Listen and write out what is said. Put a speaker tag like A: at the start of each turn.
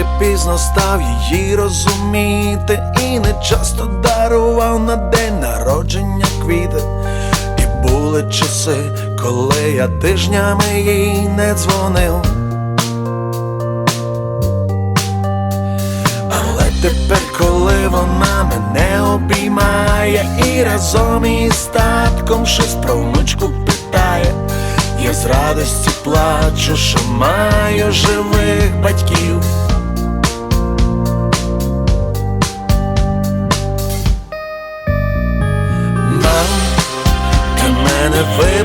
A: трохи пізно став її розуміти. І не часто дарував на день народження квіти. І були часи, коли я тижнями їй не дзвонив. Але тепер, коли вона мене обіймає і разом із татком щось про внучку питає, я з радості плачу, що маю живих батьків.